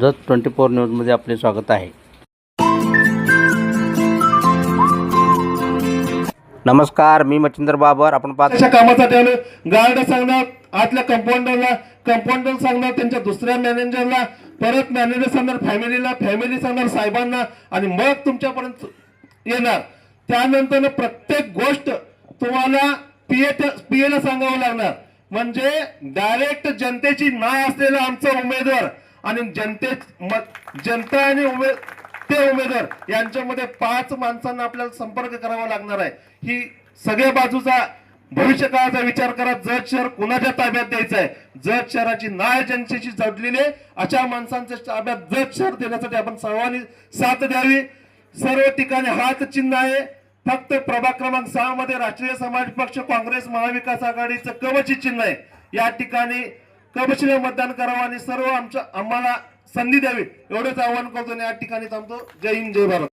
Jat twenty four न्यूजमध्ये आपले स्वागत आहे. नमस्कार मी मच्छिंद्र बाबर. आपण पाहत कामासाठी आलो गार्ड सांगणार आतल्या कंपाऊंडरला कंपाऊंडर सांगणार त्यांच्या दुसऱ्या मॅनेजरला परत मॅनेजर सांगणार फॅमिलीला फॅमिली सांगणार साहेबांना आणि मग तुमच्यापर्यंत येणार. त्यानंतर प्रत्येक गोष्ट तुम्हाला पीए पीएला सांगावं लागणार. म्हणजे डायरेक्ट जनतेची नाव असलेला आमचा उमेदवार आणि जनते जनता आणि उमेद ते उमेदवार यांच्यामध्ये पाच माणसांना आपल्याला संपर्क करावा लागणार आहे. ही सगळ्या बाजूचा भविष्य काळाचा विचार करा. जत शहर कुणाच्या ताब्यात द्यायचं आहे? जत शहराची नाय जनतेशी जोडलेली अशा माणसांच्या ताब्यात जत शहर देण्यासाठी आपण सर्वांनी साथ द्यावी. सर्व ठिकाणी हात चिन्ह आहे. फक्त प्रभाग क्रमांक सहा मध्ये राष्ट्रीय समाज पक्ष काँग्रेस महाविकास आघाडीचं कवचित चिन्ह आहे. या ठिकाणी कवचीने मतदान करावं आणि सर्व आमच्या आम्हाला संधी द्यावी. एवढंच आवाहन करतो आणि या ठिकाणी थांबतो. जय हिंद जय भारत.